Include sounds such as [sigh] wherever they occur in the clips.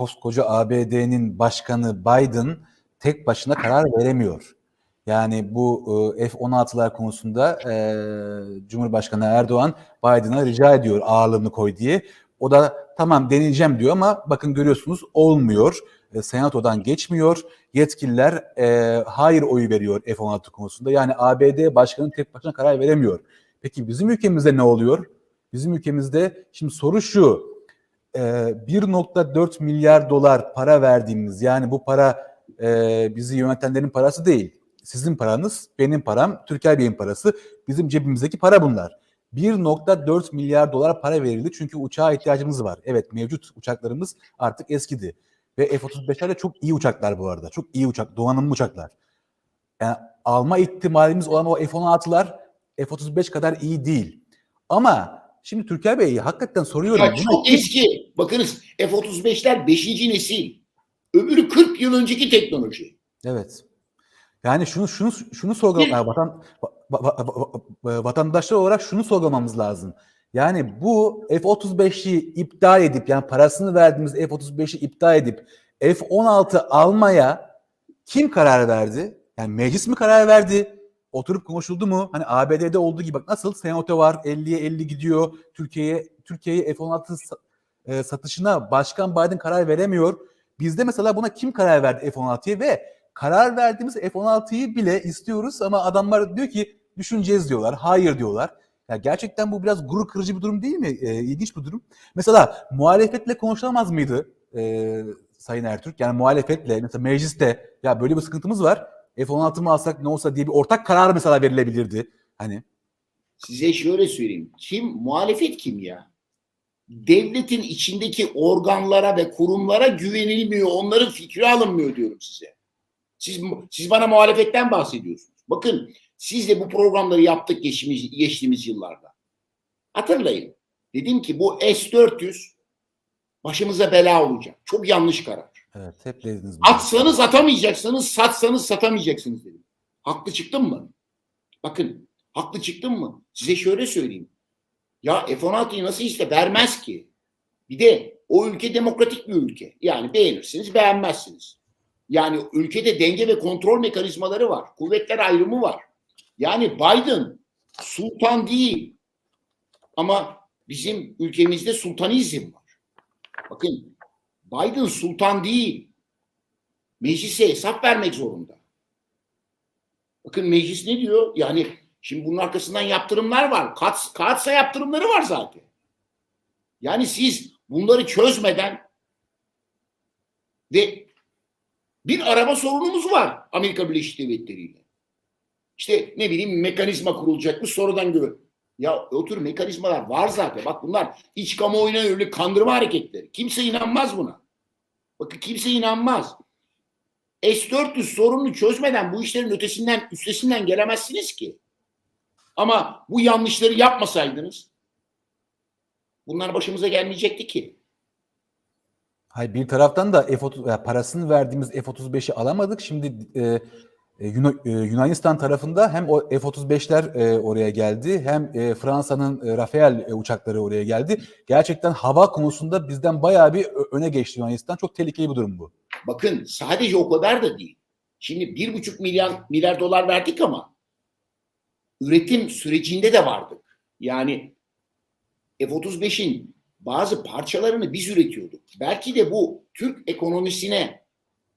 koskoca ABD'nin başkanı Biden tek başına karar veremiyor. Yani bu e, F-16'lar konusunda e, Cumhurbaşkanı Erdoğan Biden'a rica ediyor ağırlığını koy diye. O da tamam deneyeceğim diyor ama bakın görüyorsunuz olmuyor. E, Senato'dan geçmiyor. Yetkililer hayır oyu veriyor F-16 konusunda. Yani ABD başkanı tek başına karar veremiyor. Peki bizim ülkemizde ne oluyor? Bizim ülkemizde şimdi soru şu. E, 1.4 milyar dolar para verdiğimiz yani bu para e, bizi yönetenlerin parası değil. Sizin paranız, benim param, Türkiye Bey'in parası. Bizim cebimizdeki para bunlar. 1.4 milyar dolar para verildi çünkü uçağa ihtiyacımız var. Evet mevcut uçaklarımız artık eskidi. Ve F-35'ler de çok iyi uçaklar bu arada. Çok iyi uçak, donanımlı uçaklar. Yani alma ihtimalimiz olan o F-16'lar F-35 kadar iyi değil. Ama şimdi Türkiye Bey hakikaten soruyorum. Ya bunu çok kim- eski. Bakınız F-35'ler 5. nesil. Öbürü 40 yıl önceki teknoloji. Evet. Yani şunu şunu şunu sorgulamak vatan va- va- va- va- vatandaşlar olarak şunu sorgulamamız lazım. Yani bu F-35'i iptal edip yani parasını verdiğimiz F-35'i iptal edip F-16 almaya kim karar verdi? Yani meclis mi karar verdi? Oturup konuşuldu mu? Hani ABD'de olduğu gibi bak nasıl senato var 50'ye 50 gidiyor. Türkiye'ye Türkiye'ye F-16 sa- e, satışına Başkan Biden karar veremiyor. Bizde mesela buna kim karar verdi F-16'ya ve karar verdiğimiz F-16'yı bile istiyoruz ama adamlar diyor ki düşüneceğiz diyorlar. Hayır diyorlar. Ya gerçekten bu biraz gurur kırıcı bir durum değil mi? Ee, ilginç bir durum. Mesela muhalefetle konuşulamaz mıydı ee, Sayın Ertürk? Yani muhalefetle mesela mecliste ya böyle bir sıkıntımız var. F-16 mı alsak ne olsa diye bir ortak karar mesela verilebilirdi. Hani Size şöyle söyleyeyim. Kim? Muhalefet kim ya? Devletin içindeki organlara ve kurumlara güvenilmiyor. Onların fikri alınmıyor diyorum size. Siz, siz bana muhalefetten bahsediyorsunuz. Bakın siz de bu programları yaptık geçtiğimiz, geçtiğimiz yıllarda. Hatırlayın. Dedim ki bu S-400 başımıza bela olacak. Çok yanlış karar. Evet hep dediniz. Atsanız atamayacaksınız, satsanız satamayacaksınız dedim. Haklı çıktım mı? Bakın, haklı çıktım mı? Size şöyle söyleyeyim. Ya F-16'yı nasıl iste? Vermez ki. Bir de o ülke demokratik bir ülke. Yani beğenirsiniz, beğenmezsiniz. Yani ülkede denge ve kontrol mekanizmaları var. Kuvvetler ayrımı var. Yani Biden sultan değil. Ama bizim ülkemizde sultanizm var. Bakın Biden sultan değil. Meclise hesap vermek zorunda. Bakın meclis ne diyor? Yani şimdi bunun arkasından yaptırımlar var. Kat, katsa yaptırımları var zaten. Yani siz bunları çözmeden ve bir araba sorunumuz var Amerika Birleşik Devletleri ile. İşte ne bileyim mekanizma kurulacakmış sonradan gör. Ya o tür mekanizmalar var zaten. Bak bunlar iç kamuoyuna yönelik kandırma hareketleri. Kimse inanmaz buna. Bakın kimse inanmaz. S-400 sorununu çözmeden bu işlerin ötesinden, üstesinden gelemezsiniz ki. Ama bu yanlışları yapmasaydınız bunlar başımıza gelmeyecekti ki. Hayır bir taraftan da F30 ya parasını verdiğimiz F35'i alamadık. Şimdi e, e, Yunan- e, Yunanistan tarafında hem o F35'ler e, oraya geldi hem e, Fransa'nın e, Rafael e, uçakları oraya geldi. Gerçekten hava konusunda bizden bayağı bir öne geçti Yunanistan. Çok tehlikeli bir durum bu. Bakın sadece o kadar da değil. Şimdi bir buçuk milyar, milyar dolar verdik ama üretim sürecinde de vardık. Yani F-35'in bazı parçalarını biz üretiyorduk. Belki de bu Türk ekonomisine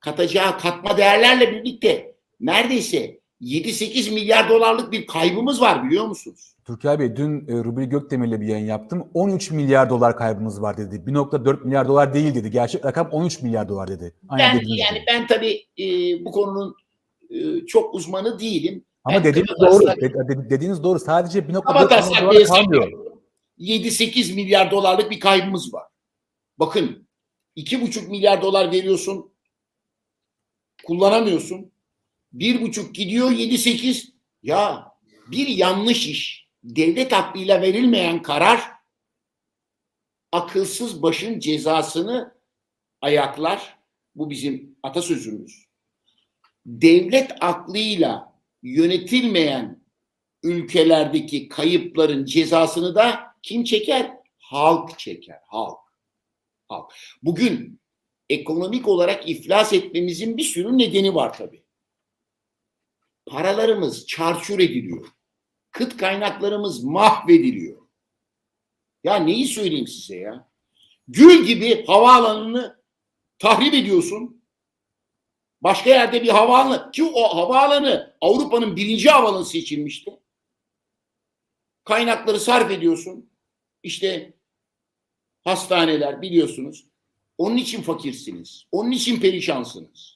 katacağı katma değerlerle birlikte neredeyse 7-8 milyar dolarlık bir kaybımız var biliyor musunuz? Türkiye Bey dün e, Rubi Gökdemir'le bir yayın yaptım. 13 milyar dolar kaybımız var dedi. 1.4 milyar dolar değil dedi. Gerçek rakam 13 milyar dolar dedi. Aynen Ben yani gibi. ben tabii e, bu konunun e, çok uzmanı değilim. Ama Ben dediğiniz doğru. De- dediğiniz doğru. Sadece 1.4 Kabataslak milyar dolar kalmıyor. yapıyorum. 7-8 milyar dolarlık bir kaybımız var. Bakın 2,5 milyar dolar veriyorsun kullanamıyorsun. 1,5 gidiyor 7-8 ya bir yanlış iş devlet aklıyla verilmeyen karar akılsız başın cezasını ayaklar. Bu bizim atasözümüz. Devlet aklıyla yönetilmeyen ülkelerdeki kayıpların cezasını da kim çeker? Halk çeker. Halk. Halk. Bugün ekonomik olarak iflas etmemizin bir sürü nedeni var tabii. Paralarımız çarçur ediliyor. Kıt kaynaklarımız mahvediliyor. Ya neyi söyleyeyim size ya? Gül gibi havaalanını tahrip ediyorsun. Başka yerde bir havaalanı ki o havaalanı Avrupa'nın birinci havaalanı seçilmişti. Kaynakları sarf ediyorsun. İşte hastaneler biliyorsunuz. Onun için fakirsiniz. Onun için perişansınız.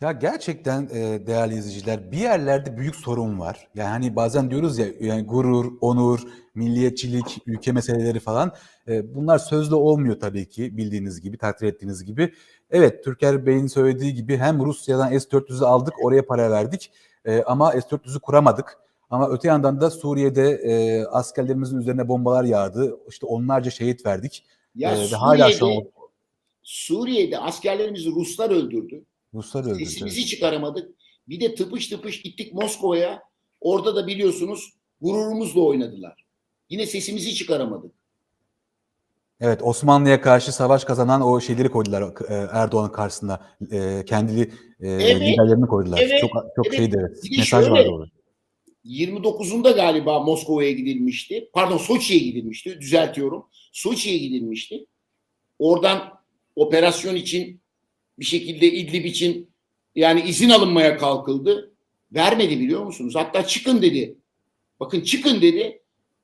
Ya gerçekten e, değerli izleyiciler bir yerlerde büyük sorun var. Yani hani bazen diyoruz ya yani gurur, onur, milliyetçilik, ülke meseleleri falan e, bunlar sözlü olmuyor tabii ki bildiğiniz gibi, takdir ettiğiniz gibi. Evet Türker Bey'in söylediği gibi hem Rusya'dan S-400'ü aldık oraya para verdik e, ama S-400'ü kuramadık. Ama öte yandan da Suriye'de e, askerlerimizin üzerine bombalar yağdı. İşte onlarca şehit verdik. Ya E, ve hala şu an Suriye'de, Suriye'de askerlerimizi Ruslar öldürdü. Ruslar öldürdü. Sesimizi çıkaramadık. Bir de tıpış tıpış gittik Moskova'ya. Orada da biliyorsunuz gururumuzla oynadılar. Yine sesimizi çıkaramadık. Evet Osmanlı'ya karşı savaş kazanan o şeyleri koydular e, Erdoğan'ın karşısına. E, kendili e, Evet, liderlerini koydular. evet, çok çok evet. şeydi evet. Mesaj şöyle, vardı orada. 29'unda galiba Moskova'ya gidilmişti. Pardon Soçi'ye gidilmişti. Düzeltiyorum. Soçi'ye gidilmişti. Oradan operasyon için bir şekilde İdlib için yani izin alınmaya kalkıldı. Vermedi biliyor musunuz? Hatta çıkın dedi. Bakın çıkın dedi.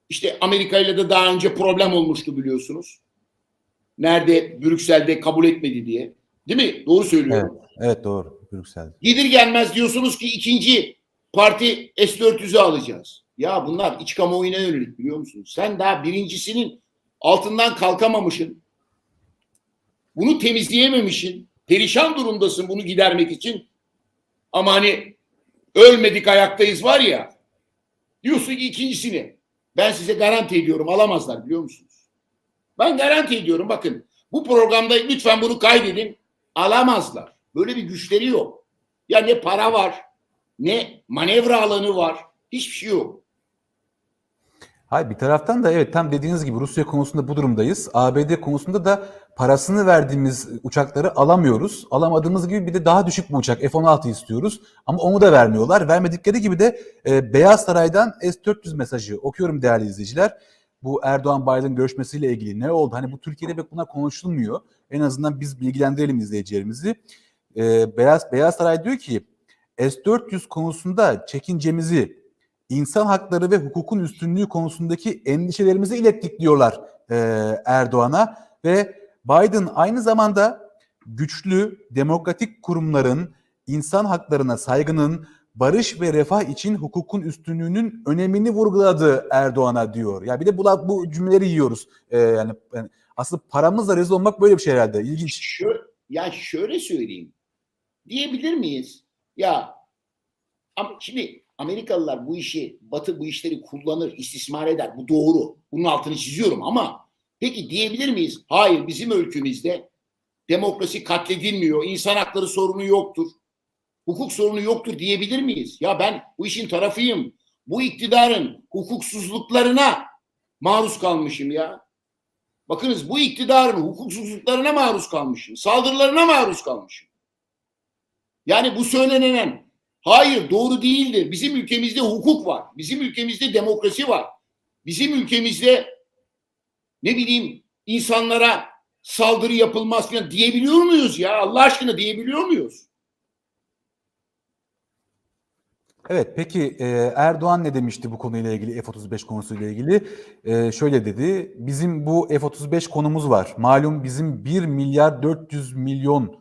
İşte Amerika ile de daha önce problem olmuştu biliyorsunuz. Nerede Brüksel'de kabul etmedi diye. Değil mi? Doğru söylüyorum. Evet doğru. Brüksel. Gelir gelmez diyorsunuz ki ikinci parti S-400'ü alacağız. Ya bunlar iç kamuoyuna yönelik biliyor musunuz? Sen daha birincisinin altından kalkamamışsın. Bunu temizleyememişsin. Perişan durumdasın bunu gidermek için. Ama hani ölmedik ayaktayız var ya. Diyorsun ki ikincisini. Ben size garanti ediyorum alamazlar biliyor musunuz? Ben garanti ediyorum bakın. Bu programda lütfen bunu kaydedin. Alamazlar. Böyle bir güçleri yok. Ya ne para var, ne manevra alanı var. Hiçbir şey yok. Hayır bir taraftan da evet tam dediğiniz gibi Rusya konusunda bu durumdayız. ABD konusunda da parasını verdiğimiz uçakları alamıyoruz. Alamadığımız gibi bir de daha düşük bir uçak F-16 istiyoruz. Ama onu da vermiyorlar. Vermedikleri gibi de e, Beyaz Saray'dan S-400 mesajı okuyorum değerli izleyiciler. Bu Erdoğan-Biden görüşmesiyle ilgili ne oldu? Hani bu Türkiye'de pek buna konuşulmuyor. En azından biz bilgilendirelim izleyicilerimizi. E, Beyaz, Beyaz Saray diyor ki S-400 konusunda çekincemizi insan hakları ve hukukun üstünlüğü konusundaki endişelerimizi ilettik diyorlar e, Erdoğan'a ve Biden aynı zamanda güçlü demokratik kurumların insan haklarına saygının barış ve refah için hukukun üstünlüğünün önemini vurguladı Erdoğan'a diyor. Ya bir de bu, bu cümleleri yiyoruz. E, yani, yani aslında paramızla rezil olmak böyle bir şey herhalde. İlginç. Şöyle, ya şöyle söyleyeyim. Diyebilir miyiz? Ya ama şimdi Amerikalılar bu işi, Batı bu işleri kullanır, istismar eder. Bu doğru. Bunun altını çiziyorum ama peki diyebilir miyiz? Hayır bizim ülkemizde demokrasi katledilmiyor, insan hakları sorunu yoktur, hukuk sorunu yoktur diyebilir miyiz? Ya ben bu işin tarafıyım. Bu iktidarın hukuksuzluklarına maruz kalmışım ya. Bakınız bu iktidarın hukuksuzluklarına maruz kalmışım. Saldırılarına maruz kalmışım. Yani bu söylenen hayır doğru değildir. Bizim ülkemizde hukuk var. Bizim ülkemizde demokrasi var. Bizim ülkemizde ne bileyim insanlara saldırı yapılmaz falan diyebiliyor muyuz ya? Allah aşkına diyebiliyor muyuz? Evet peki e, Erdoğan ne demişti bu konuyla ilgili F-35 konusuyla ilgili? E, şöyle dedi bizim bu F-35 konumuz var. Malum bizim 1 milyar 400 milyon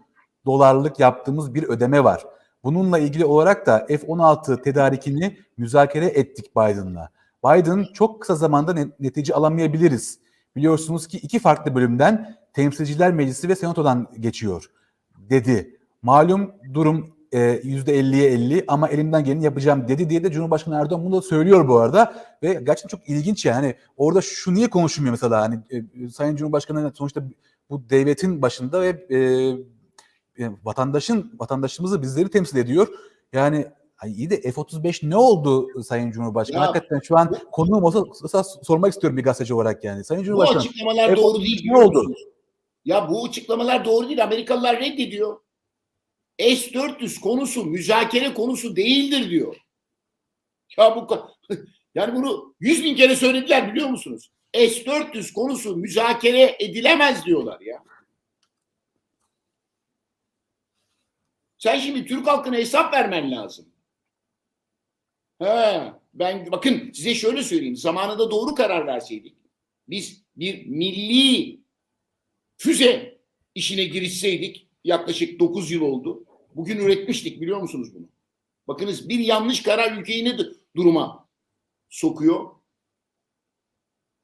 dolarlık yaptığımız bir ödeme var. Bununla ilgili olarak da F-16 tedarikini müzakere ettik Biden'la. Biden çok kısa zamanda netice alamayabiliriz. Biliyorsunuz ki iki farklı bölümden Temsilciler Meclisi ve Senato'dan geçiyor dedi. Malum durum %50'ye 50 ama elimden geleni yapacağım dedi diye de Cumhurbaşkanı Erdoğan bunu da söylüyor bu arada ve gerçekten çok ilginç yani hani orada şu niye konuşulmuyor mesela hani e, Sayın Cumhurbaşkanı sonuçta bu devletin başında ve e, vatandaşın vatandaşımızı bizleri temsil ediyor. Yani Ay iyi de F-35 ne oldu Sayın Cumhurbaşkanı? Ya, Hakikaten şu an bu, konuğum olsa, sormak istiyorum bir gazeteci olarak yani. Sayın Bu Cumhurbaşkanı. açıklamalar doğru değil. Ne oldu? Ya bu açıklamalar doğru değil. Amerikalılar reddediyor. S-400 konusu müzakere konusu değildir diyor. Ya bu [laughs] yani bunu yüz bin kere söylediler biliyor musunuz? S-400 konusu müzakere edilemez diyorlar ya. Sen şimdi Türk halkına hesap vermen lazım. He, ben bakın size şöyle söyleyeyim. Zamanında doğru karar verseydik. Biz bir milli füze işine girişseydik yaklaşık 9 yıl oldu. Bugün üretmiştik biliyor musunuz bunu? Bakınız bir yanlış karar ülkeyi ne du- duruma sokuyor.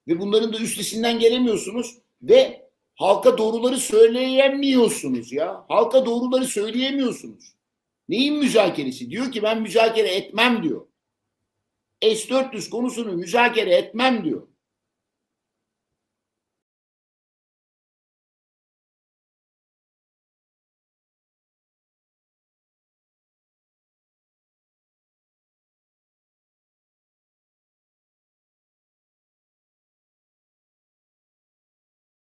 Ve bunların da üstesinden gelemiyorsunuz ve halka doğruları söyleyemiyorsunuz ya. Halka doğruları söyleyemiyorsunuz. Neyin müzakeresi? Diyor ki ben müzakere etmem diyor. S-400 konusunu müzakere etmem diyor.